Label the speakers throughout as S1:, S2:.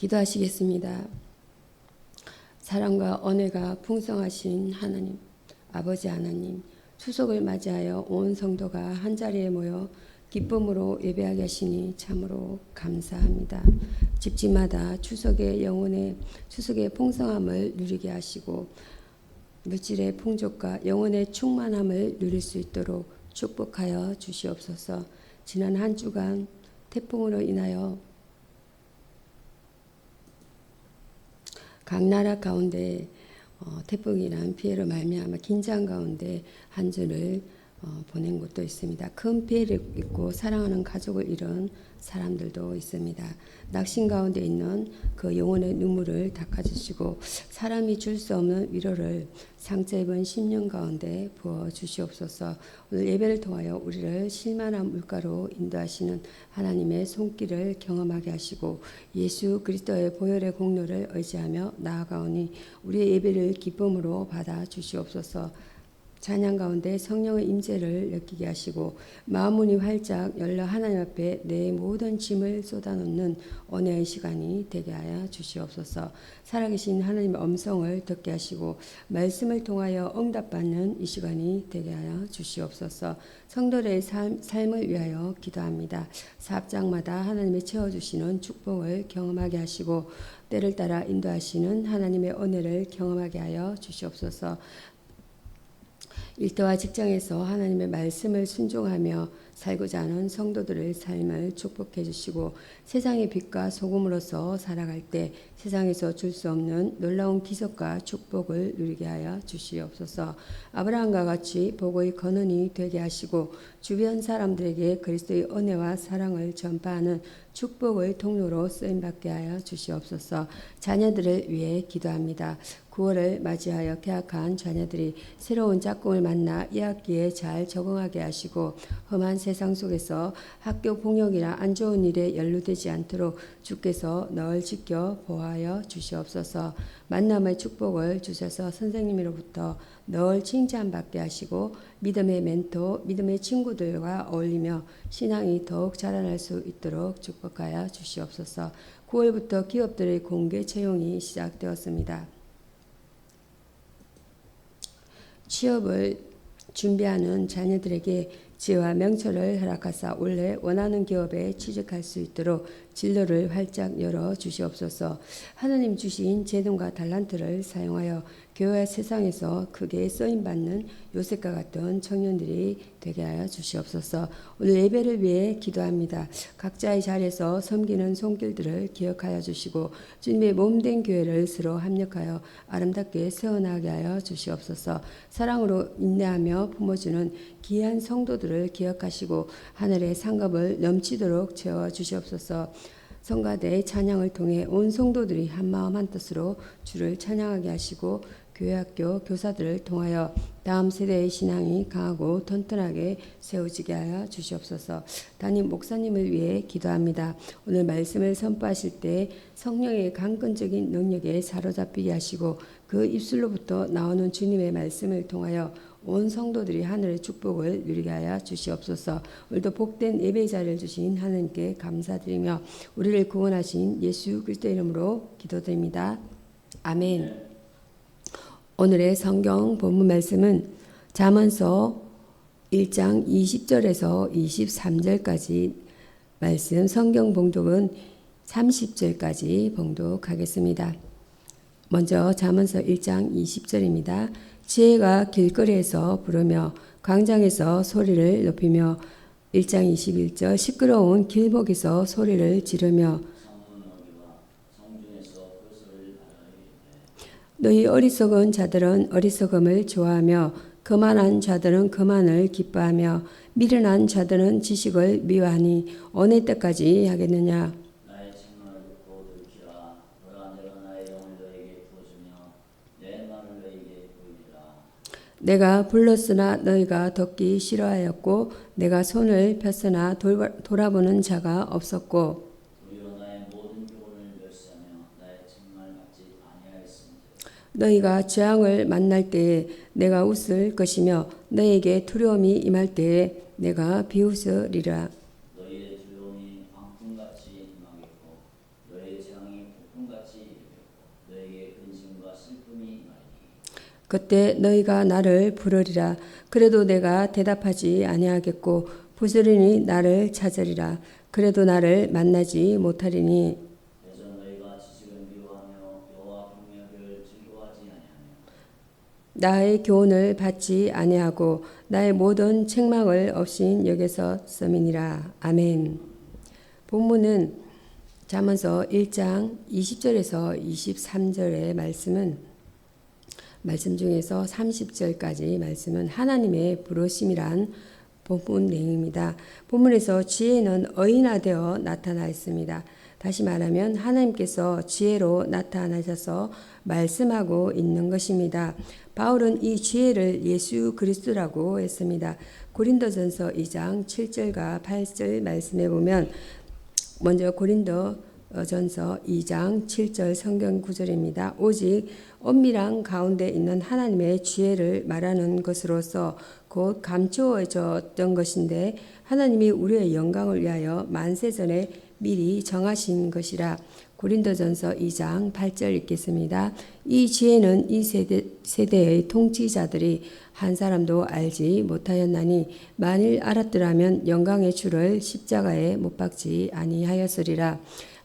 S1: 기도하시겠습니다. 사랑과 은혜가 풍성하신 하나님, 아버지 하나님, 추석을 맞이하여 온 성도가 한 자리에 모여 기쁨으로 예배하게 하시니 참으로 감사합니다. 집집마다 추석의 영혼의 추석의 풍성함을 누리게 하시고 물질의 풍족과 영혼의 충만함을 누릴 수 있도록 축복하여 주시옵소서. 지난 한 주간 태풍으로 인하여 각 나라 가운데 어, 태풍이란 피해로 말미암아 긴장 가운데 한 주를 어, 보낸 곳도 있습니다. 큰 피해를 입고 사랑하는 가족을 잃은 사람들도 있습니다. 낙심 가운데 있는 그 영혼의 눈물을 닦아주시고 사람이 줄 수 없는 위로를 상처 입은 심령 가운데 부어 주시옵소서. 오늘 예배를 통하여 우리를 실만한 물가로 인도하시는 하나님의 손길을 경험하게 하시고 예수 그리스도의 보혈의 공로를 의지하며 나아가오니 우리의 예배를 기쁨으로 받아 주시옵소서. 찬양 가운데 성령의 임재를 느끼게 하시고 마음문이 활짝 열려 하나님 앞에 내 모든 짐을 쏟아놓는 은혜의 시간이 되게 하여 주시옵소서. 살아계신 하나님의 음성을 듣게 하시고 말씀을 통하여 응답받는 이 시간이 되게 하여 주시옵소서. 성도의 삶, 삶을 위하여 기도합니다. 사업장마다 하나님의 채워주시는 축복을 경험하게 하시고 때를 따라 인도하시는 하나님의 은혜를 경험하게 하여 주시옵소서. 일터와 직장에서 하나님의 말씀을 순종하며 살고자 하는 성도들의 삶을 축복해 주시고 세상의 빛과 소금으로서 살아갈 때 세상에서 줄 수 없는 놀라운 기적과 축복을 누리게 하여 주시옵소서. 아브라함과 같이 복의 근원이 되게 하시고 주변 사람들에게 그리스도의 은혜와 사랑을 전파하는 축복의 통로로 쓰임 받게 하여 주시옵소서. 자녀들을 위해 기도합니다. 9월을 맞이하여 계약한 자녀들이 새로운 짝꿍을 만나 2학기에 잘 적응하게 하시고 험한 세상 속에서 학교 폭력이나 안 좋은 일에 연루되지 않도록 주께서 널 지켜 보호하여 주시옵소서. 만남의 축복을 주셔서 선생님으로부터 널 칭찬받게 하시고 믿음의 멘토, 믿음의 친구들과 어울리며 신앙이 더욱 자라날 수 있도록 축복하여 주시옵소서. 9월부터 기업들의 공개 채용이 시작되었습니다. 취업을 준비하는 자녀들에게 지혜와 명철을 허락하사 원래 원하는 기업에 취직할 수 있도록 진로를 활짝 열어 주시옵소서. 하나님 주신 재능과 달란트를 사용하여 교회 세상에서 크게 쓰임 받는 요셉과 같은 청년들이 되게 하여 주시옵소서. 오늘 예배를 위해 기도합니다. 각자의 자리에서 섬기는 손길들을 기억하여 주시고 주님의 몸된 교회를 서로 합력하여 아름답게 세워나가게 하여 주시옵소서. 사랑으로 인내하며 품어주는 귀한 성도들을 기억하시고 하늘의 상급을 넘치도록 채워 주시옵소서. 성가대의 찬양을 통해 온 성도들이 한 마음 한 뜻으로 주를 찬양하게 하시고 교회학교 교사들을 통하여 다음 세대의 신앙이 강하고 튼튼하게 세워지게 하여 주시옵소서. 담임 목사님을 위해 기도합니다. 오늘 말씀을 선포하실 때 성령의 강건적인 능력에 사로잡히게 하시고 그 입술로부터 나오는 주님의 말씀을 통하여 온 성도들이 하늘의 축복을 누리게 하여 주시옵소서. 오늘도 복된 예배 자리를 주신 하나님께 감사드리며 우리를 구원하신 예수 그리스도 이름으로 기도드립니다. 아멘. 오늘의 성경 본문 말씀은 잠언서 1장 20절에서 23절까지 말씀 성경 봉독은 30절까지 봉독하겠습니다. 먼저 잠언서 1장 20절입니다. 지혜가 길거리에서 부르며 광장에서 소리를 높이며 1장 21절 시끄러운 길목에서 소리를 지르며 너희 어리석은 자들은 어리석음을 좋아하며 거만한 자들은 거만을 기뻐하며 미련한 자들은 지식을 미워하니 어느 때까지 하겠느냐
S2: 나의 책망을 듣고 들키라 너라 내가 나의 영을 너에게 부어주며 내 말을 너에게 보이리라
S1: 내가 불렀으나 너희가 듣기 싫어하였고 내가 손을 폈으나 돌- 돌아보는 자가 없었고. 너희가 재앙을 만날 때에 내가 웃을 것이며 너에게 두려움이 임할 때에 내가 비웃으리라
S2: 너희의 두려움이 광풍같이 임하겠고 너희의 재앙이 태풍같이 이르겠고 너에게 근심과 슬픔이 임하리니
S1: 그때 너희가 나를 부르리라. 그래도 내가 대답하지 아니하겠고 부스러니 나를 찾으리라. 그래도 나를 만나지 못하리니. 나의 교훈을 받지 아니하고 나의 모든 책망을 없인 여기서 썸이니라. 아멘. 본문은 잠언서 1장 20절에서 23절의 말씀은 말씀 중에서 30절까지 말씀은 하나님의 부르심이란 본문 내용입니다. 본문에서 지혜는 어인화되어 나타나 있습니다. 다시 말하면 하나님께서 지혜로 나타나셔서 말씀하고 있는 것입니다. 바울은 이 지혜를 예수 그리스도라고 했습니다. 고린도전서 2장 7절과 8절 말씀해 보면 먼저 고린도 전서 2장 7절 성경 구절입니다. 오직 엄밀한 가운데 있는 하나님의 지혜를 말하는 것으로서 곧 감추어졌던 것인데 하나님이 우리의 영광을 위하여 만세 전에 미리 정하신 것이라 고린도전서 2장 8절 읽겠습니다. 이 지혜는 이 세대, 세대의 통치자들이 한 사람도 알지 못하였나니 만일 알았더라면 영광의 주를 십자가에 못 박지 아니하였으리라.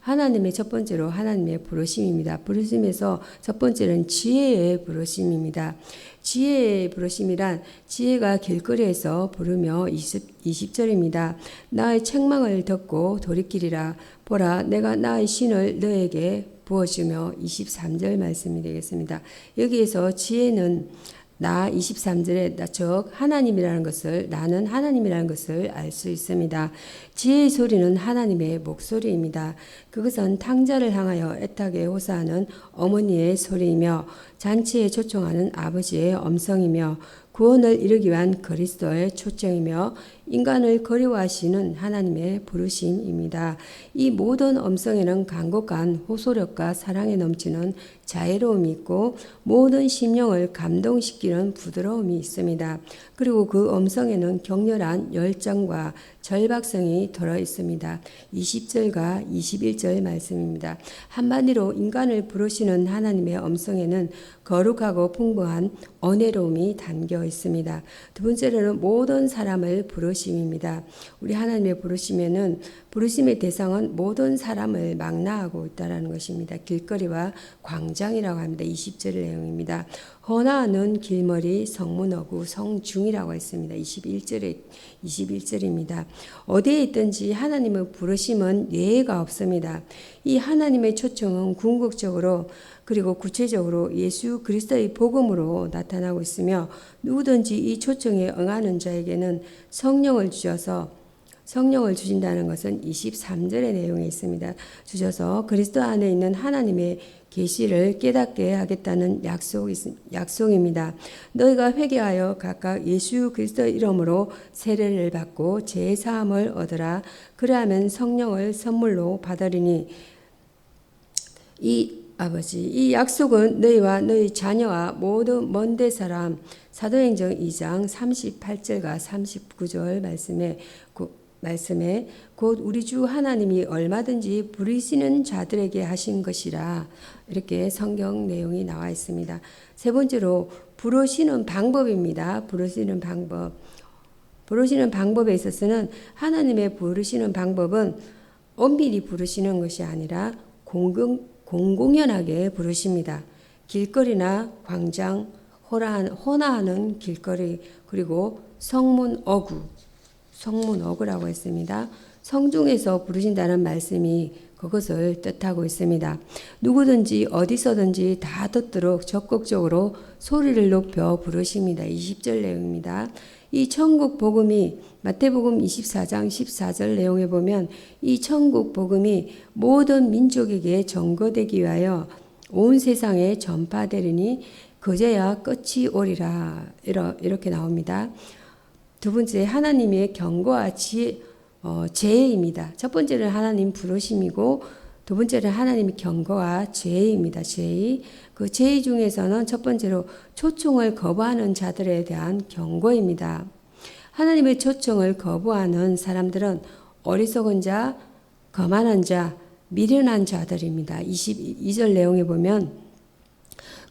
S1: 하나님의 첫 번째로 하나님의 부르심입니다. 부르심에서 첫 번째는 지혜의 부르심입니다. 지혜의 부르심이란 지혜가 길거리에서 부르며 20, 20절입니다. 나의 책망을 듣고 돌이키리라. 보라, 내가 나의 신을 너에게 부어주며 23절 말씀이 되겠습니다. 여기에서 지혜는 나 23절에 나즉 하나님이라는 것을 나는 하나님이라는 것을 알 수 있습니다. 지혜의 소리는 하나님의 목소리입니다. 그것은 탕자를 향하여 애타게 호소하는 어머니의 소리이며 잔치에 초청하는 아버지의 음성이며 구원을 이루기 위한 그리스도의 초청이며 인간을 그리워하시는 하나님의 부르심입니다. 이 모든 음성에는 간곡한 호소력과 사랑에 넘치는 자애로움이 있고 모든 심령을 감동시키는 부드러움이 있습니다. 그리고 그 음성에는 격렬한 열정과 절박성이 들어 있습니다. 20절과 21절 말씀입니다. 한마디로 인간을 부르시는 하나님의 음성에는 거룩하고 풍부한 언혜로움이 담겨 있습니다. 두 번째로는 모든 사람을 부르심입니다. 우리 하나님의 부르심에는 부르심의 대상은 모든 사람을 망라하고 있다라는 것입니다. 길거리와 광장이라고 합니다. 20절 내용입니다. 헌화하는 길머리 성문어구 성중이라고 했습니다. 21절에 21절입니다. 어디에 있든지 하나님의 부르심은 예외가 없습니다. 이 하나님의 초청은 궁극적으로 그리고 구체적으로 예수 그리스도의 복음으로 나타나고 있으며 누구든지 이 초청에 응하는 자에게는 성령을 주셔서 성령을 주신다는 것은 23절의 내용에 있습니다. 주셔서 그리스도 안에 있는 하나님의 계시를 깨닫게 하겠다는 약속 약속입니다. 너희가 회개하여 각각 예수 그리스도 이름으로 세례를 받고 제 사함을 얻으라. 그러하면 성령을 선물로 받으리니 이 아버지 이 약속은 너희와 너희 자녀와 모든 먼데 사람 사도행전 2장 38절과 39절 말씀에 말씀에 곧 우리 주 하나님이 얼마든지 부르시는 자들에게 하신 것이라 이렇게 성경 내용이 나와 있습니다. 세 번째로 부르시는 방법입니다. 부르시는 방법. 부르시는 방법에 있어서는 하나님의 부르시는 방법은 엄밀히 부르시는 것이 아니라 공공, 공공연하게 부르십니다. 길거리나 광장, 호나하는 길거리, 그리고 성문 어구, 성문 어구라고 했습니다. 성중에서 부르신다는 말씀이 그것을 뜻하고 있습니다. 누구든지 어디서든지 다 듣도록 적극적으로 소리를 높여 부르십니다. 20절 내용입니다. 이 천국 복음이 마태복음 24장 14절 내용에 보면 이 천국 복음이 모든 민족에게 전거되기 위하여 온 세상에 전파되리니 그제야 끝이 오리라 이렇게 나옵니다. 두 번째 하나님의 경고와 지혜, 어, 죄입니다. 첫 번째는 하나님 부르심이고 두 번째는 하나님의 경고와 죄입니다. 죄. 그죄 중에서는 첫 번째로 초청을 거부하는 자들에 대한 경고입니다. 하나님의 초청을 거부하는 사람들은 어리석은 자, 거만한 자, 미련한 자들입니다. 22절 내용에 보면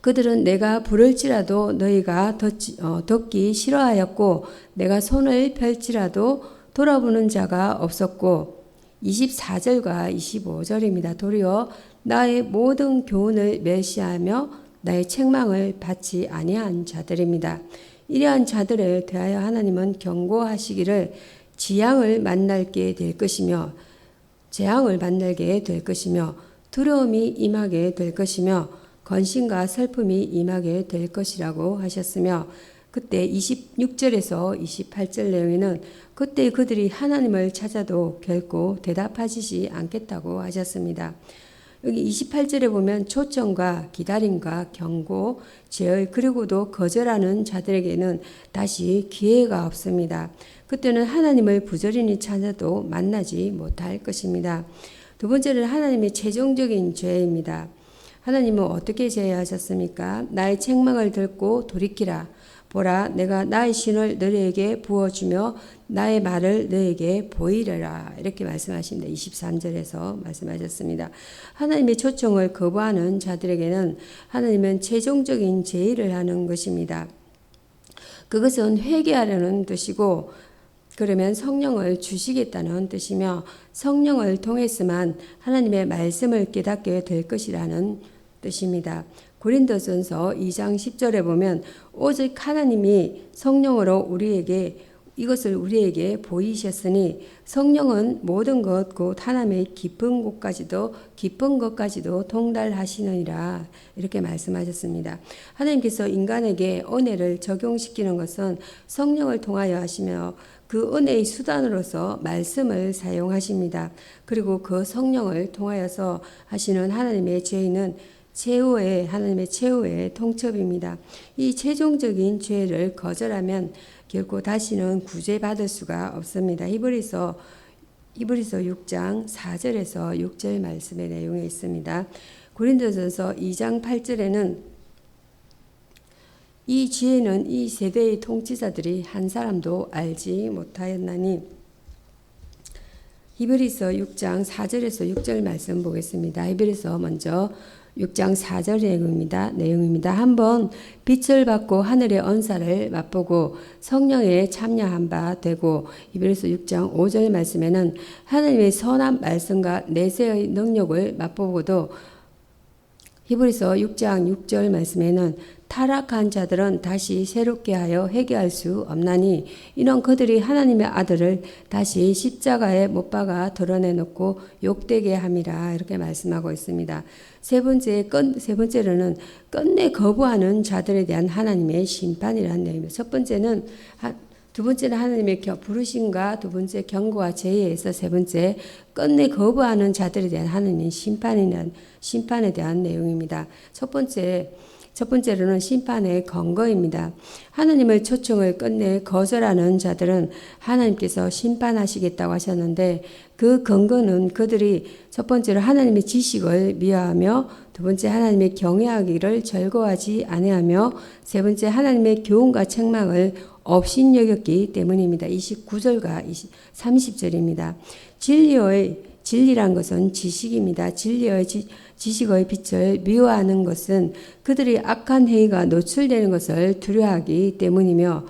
S1: 그들은 내가 부를지라도 너희가 덮지, 어, 덮기 싫어하였고 내가 손을 펼지라도 돌아보는 자가 없었고 24절과 25절입니다. 도리어 나의 모든 교훈을 멸시하며 나의 책망을 받지 아니한 자들입니다. 이러한 자들에 대하여 하나님은 경고하시기를 지향을 만날게 될 것이며 재앙을 만나게 될 것이며 두려움이 임하게 될 것이며 건심과 슬픔이 임하게 될 것이라고 하셨으며 그때 26절에서 28절 내용에는 그때 그들이 하나님을 찾아도 결코 대답하시지 않겠다고 하셨습니다. 여기 28절에 보면 초청과 기다림과 경고, 제의 그리고도 거절하는 자들에게는 다시 기회가 없습니다. 그때는 하나님을 부조리니 찾아도 만나지 못할 것입니다. 두 번째는 하나님의 최종적인 죄입니다. 하나님은 어떻게 제하셨습니까? 나의 책망을 듣고 돌이키라. 보라, 내가 나의 신을 너희에게 부어주며 나의 말을 너희에게 보이려라. 이렇게 말씀하십니다. 23절에서 말씀하셨습니다. 하나님의 초청을 거부하는 자들에게는 하나님은 최종적인 제의를 하는 것입니다. 그것은 회개하려는 뜻이고 그러면 성령을 주시겠다는 뜻이며 성령을 통해서만 하나님의 말씀을 깨닫게 될 것이라는 뜻입니다. 고린도전서 2장 10절에 보면 오직 하나님이 성령으로 우리에게 이것을 우리에게 보이셨으니 성령은 모든 것 곧 하나님의 깊은 곳까지도 깊은 것까지도 통달하시느니라 이렇게 말씀하셨습니다. 하나님께서 인간에게 은혜를 적용시키는 것은 성령을 통하여 하시며 그 은혜의 수단으로서 말씀을 사용하십니다. 그리고 그 성령을 통하여서 하시는 하나님의 죄는 최후의 하나님의 최후의 통첩입니다. 이 최종적인 죄를 거절하면 결코 다시는 구제받을 수가 없습니다. 히브리서 히브리서 6장 4절에서 6절 말씀의 내용에 있습니다. 고린도전서 2장 8절에는 이 지혜는 이 세대의 통치자들이 한 사람도 알지 못하였나니 히브리서 6장 4절에서 6절 말씀 보겠습니다. 히브리서 먼저 6장 4절 내용입니다. 내용입니다. 한번 빛을 받고 하늘의 언사를 맛보고 성령에 참여한 바 되고 이베리서 6장 5절 말씀에는 하나님의 선한 말씀과 내세의 능력을 맛보고도 히브리서 6장 6절 말씀에는 타락한 자들은 다시 새롭게 하여 회개할 수 없나니 이는 그들이 하나님의 아들을 다시 십자가에 못 박아 드러내놓고 욕되게 함이라 이렇게 말씀하고 있습니다. 세 번째 끝, 세 번째로는 끝내 거부하는 자들에 대한 하나님의 심판이라는 내용입니다. 첫 번째는 두 번째는 하나님의 부르심과 두 번째 경고와 제의에서 세 번째 끝내 거부하는 자들에 대한 하나님의 심판이란 심판에 대한 내용입니다. 첫 번째 첫 번째로는 심판의 근거입니다. 하나님의 초청을 끝내 거절하는 자들은 하나님께서 심판하시겠다고 하셨는데 그 근거는 그들이 첫 번째로 하나님의 지식을 미워하며 두 번째 하나님의 경외하기를 절거하지 아니하며 세 번째 하나님의 교훈과 책망을 업신여겼기 때문입니다. 29절과 20, 30절입니다. 진리의 진리란 것은 지식입니다. 진리의 지, 지식의 빛을 미워하는 것은 그들이 악한 행위가 노출되는 것을 두려워하기 때문이며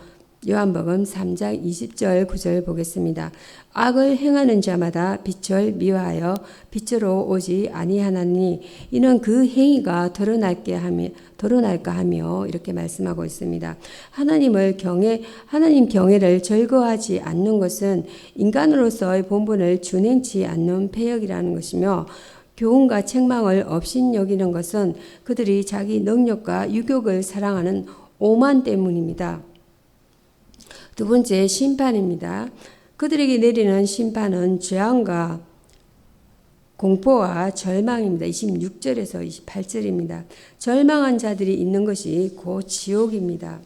S1: 요한복음 3장 20절 9절 보겠습니다. 악을 행하는 자마다 빛을 미워하여 빛으로 오지 아니하나니 이는 그 행위가 드러날게 하며 드러날까 하며 이렇게 말씀하고 있습니다. 하나님을 경외 하나님 경외를 절거하지 않는 것은 인간으로서의 본분을 준행치 않는 폐역이라는 것이며 교훈과 책망을 없인 여기는 것은 그들이 자기 능력과 유격을 사랑하는 오만 때문입니다. 두 번째 심판입니다. 그들에게 내리는 심판은 죄악과 공포와 절망입니다. 26절에서 28절입니다. 절망한 자들이 있는 것이 곧 지옥입니다.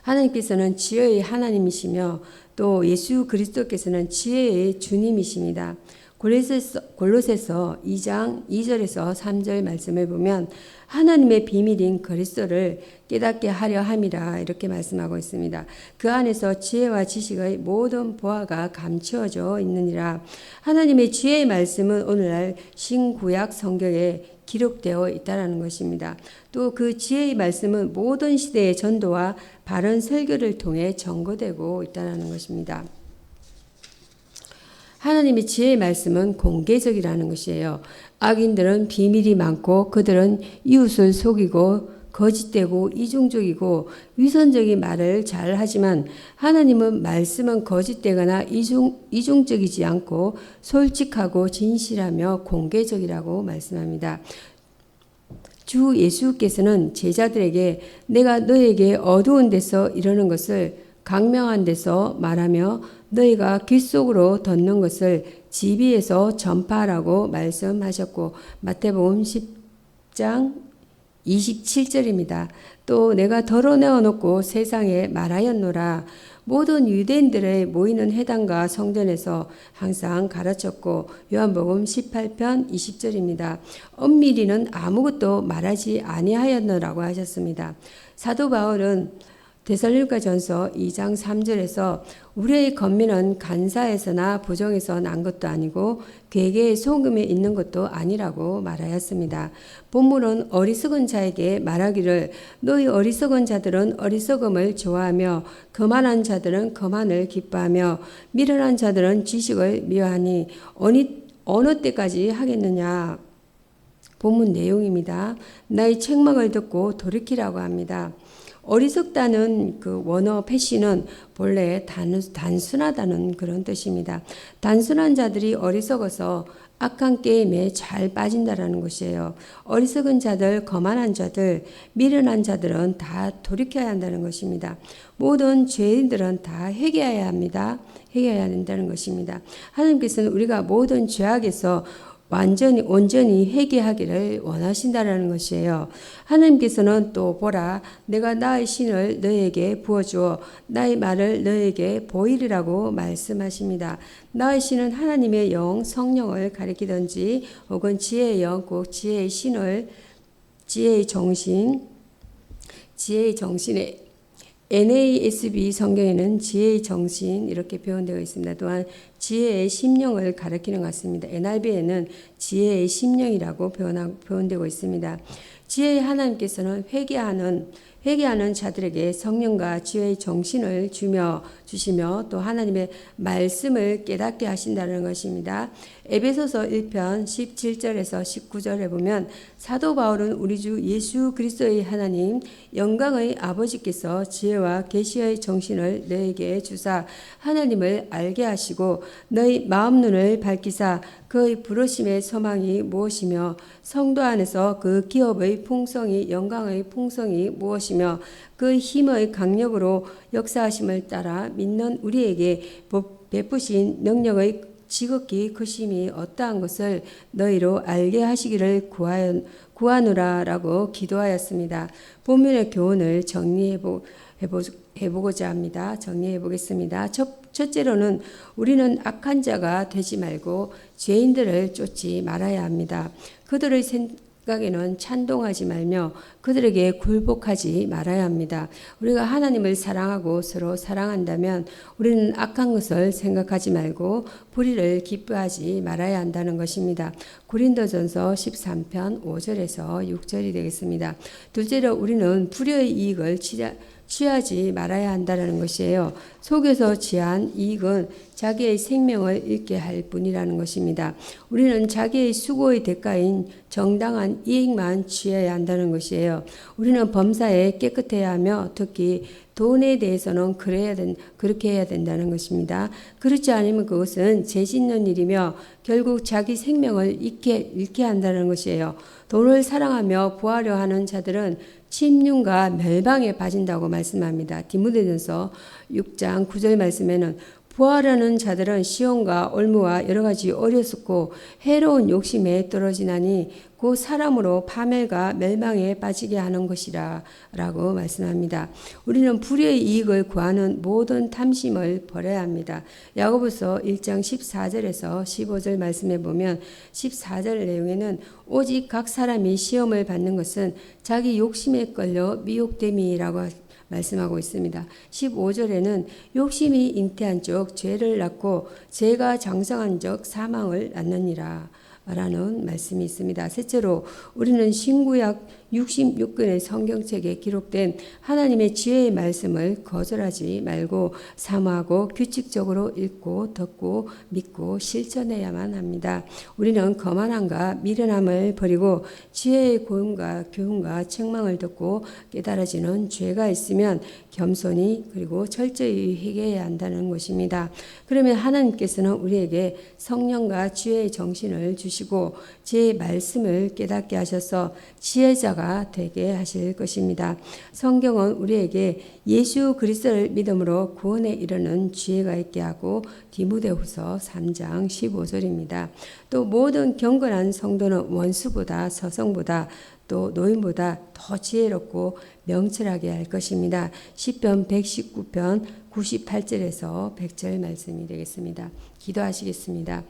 S1: 하나님께서는 지혜의 하나님이시며 또 예수 그리스도께서는 지혜의 주님이십니다. 골로새서, 골로새서 2장 2절에서 3절 말씀을 보면 하나님의 비밀인 그리스도를 깨닫게 하려 함이라 이렇게 말씀하고 있습니다. 그 안에서 지혜와 지식의 모든 보화가 감추어져 있느니라. 하나님의 지혜의 말씀은 오늘날 신구약 성경에 기록되어 있다라는 것입니다. 또 그 지혜의 말씀은 모든 시대의 전도와 바른 설교를 통해 전거되고 있다라는 것입니다. 하나님의 지혜의 말씀은 공개적이라는 것이에요. 악인들은 비밀이 많고 그들은 이웃을 속이고 거짓되고 이중적이고 위선적인 말을 잘 하지만 하나님은 말씀은 거짓되거나 이중, 이중적이지 않고 솔직하고 진실하며 공개적이라고 말씀합니다. 주 예수께서는 제자들에게 내가 너에게 어두운 데서 이러는 것을 강명한 데서 말하며 너희가 귀 속으로 덮는 것을 지비에서 전파하라고 말씀하셨고 마태복음 10장 27절입니다. 또 내가 덜어내어 놓고 세상에 말하였노라. 모든 유대인들의 모이는 회당과 성전에서 항상 가르쳤고 요한복음 18편 20절입니다. 엄밀히는 아무것도 말하지 아니하였노라고 하셨습니다. 사도 바울은 데살로니가 전서 2장 3절에서 우리의 건민은 간사에서나 부정에서 난 것도 아니고 괴계의 소금에 있는 것도 아니라고 말하였습니다. 본문은 어리석은 자에게 말하기를 너희 어리석은 자들은 어리석음을 좋아하며 거만한 자들은 거만을 기뻐하며 미련한 자들은 지식을 미워하니 어느, 어느 때까지 하겠느냐 본문 내용입니다. 나의 책망을 듣고 돌이키라고 합니다. 어리석다는 그 원어 패시는 본래 단, 단순하다는 그런 뜻입니다. 단순한 자들이 어리석어서 악한 게임에 잘 빠진다라는 것이에요. 어리석은 자들, 거만한 자들, 미련한 자들은 다 돌이켜야 한다는 것입니다. 모든 죄인들은 다 회개해야 합니다. 회개해야 된다는 것입니다. 하나님께서는 우리가 모든 죄악에서 완전히 온전히 회개하기를 원하신다라는 것이에요. 하나님께서는 또 보라 내가 나의 신을 너에게 부어주어 나의 말을 너에게 보이리라고 말씀하십니다. 나의 신은 하나님의 영 성령을 가리키든지 혹은 지혜의 영꼭 지혜의 신을 지혜의 정신 지혜의 정신에 NASB 성경에는 지혜의 정신 이렇게 표현되어 있습니다. 또한 지혜의 심령을 가리키는 것 같습니다. NIV에는 지혜의 심령이라고 표현되고 있습니다. 지혜의 하나님께서는 회개하는 회개하는 자들에게 성령과 지혜의 정신을 주며 주시며 또 하나님의 말씀을 깨닫게 하신다는 것입니다. 에베소서 1편 17절에서 19절에 보면 사도 바울은 우리 주 예수 그리스도의 하나님 영광의 아버지께서 지혜와 계시의 정신을 너에게 주사 하나님을 알게 하시고 너희 마음 눈을 밝히사 그의 부르심의 소망이 무엇이며 성도 안에서 그 기업의 풍성이 영광의 풍성이 무엇이며 그 힘의 강력으로 역사하심을 따라 믿는 우리에게 베푸신 능력의 지극히 크심이 어떠한 것을 너희로 알게 하시기를 구하여, 구하노라라고 기도하였습니다. 본문의 교훈을 정리해 보, 해보, 해보고자 합니다. 정리해 보겠습니다. 첫, 첫째로는 우리는 악한 자가 되지 말고 죄인들을 쫓지 말아야 합니다. 그들의 생 각에는 찬동하지 말며 그들에게 굴복하지 말아야 합니다. 우리가 하나님을 사랑하고 서로 사랑한다면 우리는 악한 것을 생각하지 말고 불의를 기뻐하지 말아야 한다는 것입니다. 고린도전서 13편 5절에서 6절이 되겠습니다. 둘째로 우리는 불의의 이익을 취하 취 하지 말아야 한다는 것이에요. 속에서 취한 이익은 자기의 생명을 잃게 할 뿐이라는 것입니다. 우리는 자기의 수고의 대가인 정당한 이익만 취해야 한다는 것이에요. 우리는 범사에 깨끗해야 하며 특히 돈에 대해서는 그래야 된, 그렇게 해야 된다는 것입니다. 그렇지 않으면 그것은 죄 짓는 일이며 결국 자기 생명을 잃게, 잃게 한다는 것이에요. 돈을 사랑하며 부하려 하는 자들은 침륜과 멸방에 빠진다고 말씀합니다. 디모데전서 6장 9절 말씀에는 부하려는 자들은 시온과 올무와 여러 가지 어리석고 해로운 욕심에 떨어지나니 그 사람으로 파멸과 멸망에 빠지게 하는 것이라 라고 말씀합니다. 우리는 불의의 이익을 구하는 모든 탐심을 버려야 합니다. 야고보서 1장 14절에서 15절 말씀에 보면 14절 내용에는 오직 각 사람이 시험을 받는 것은 자기 욕심에 끌려 미혹됨이라고 말씀하고 있습니다. 15절에는 욕심이 잉태한 적 죄를 낳고 죄가 장성한 적 사망을 낳느니라. 라는 말씀이 있습니다. 셋째로 우리는 신구약 66권의 성경책에 기록된 하나님의 지혜의 말씀을 거절하지 말고 사모하고 규칙적으로 읽고 듣고 믿고 실천해야만 합니다. 우리는 거만함과 미련함을 버리고 지혜의 고음과 교훈과 책망을 듣고 깨달아지는 죄가 있으면 겸손히 그리고 철저히 회개해야 한다는 것입니다. 그러면 하나님께서는 우리에게 성령과 지혜의 정신을 주시고 제 말씀을 깨닫게 하셔서 지혜자 가 되게 하실 것입니다. 성경은 우리에게 예수 그리스도를 믿음으로 구원에 이르는 지혜가 있게 하고 디모데후서 3장 15절입니다. 또 모든 경건한 성도는 원수보다 서성보다 또 노인보다 더 지혜롭고 명철하게 할 것입니다. 시편 119편 98절에서 100절 말씀이 되겠습니다. 기도하시겠습니다.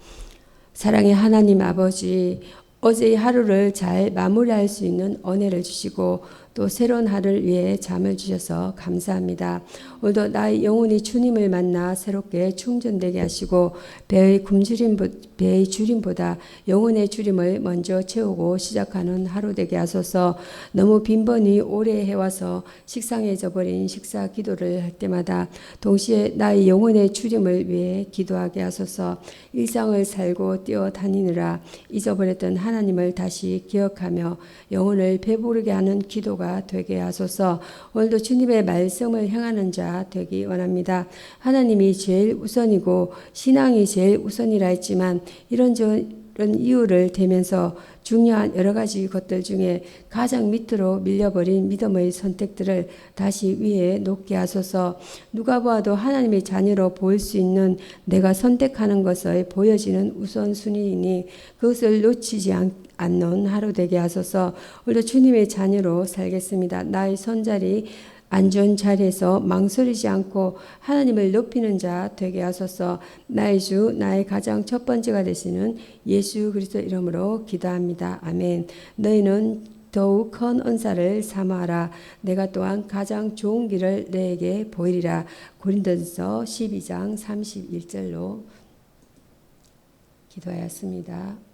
S1: 사랑의 하나님 아버지 어제의 하루를 잘 마무리할 수 있는 은혜를 주시고 또 새로운 하루를 위해 잠을 주셔서 감사합니다. 오늘도 나의 영혼이 주님을 만나 새롭게 충전되게 하시고 배의 굶주림 배의 주림보다 영혼의 주림을 먼저 채우고 시작하는 하루 되게 하소서. 너무 빈번히 오래 해와서 식상해져 버린 식사 기도를 할 때마다 동시에 나의 영혼의 주림을 위해 기도하게 하소서. 일상을 살고 뛰어다니느라 잊어버렸던 하나님을 다시 기억하며 영혼을 배부르게 하는 기도가 되게 하소서. 오늘도 주님의 말씀을 향하는 자 되기 원합니다. 하나님이 제일 우선이고 신앙이 제일 우선이라 했지만 이런 이런 이유를 대면서 중요한 여러 가지 것들 중에 가장 밑으로 밀려버린 믿음의 선택들을 다시 위에 놓게 하소서 누가 보아도 하나님의 자녀로 보일 수 있는 내가 선택하는 것을 보여지는 우선순위이니 그것을 놓치지 않, 않는 하루 되게 하소서 오늘도 주님의 자녀로 살겠습니다. 나의 손자리 안전 자리에서 망설이지 않고 하나님을 높이는 자 되게 하소서. 나의 주, 나의 가장 첫 번째가 되시는 예수 그리스도 이름으로 기도합니다. 아멘. 너희는 더욱 큰 은사를 삼아라. 내가 또한 가장 좋은 길을 너에게 보이리라. 고린도서 12장 31절로 기도하였습니다.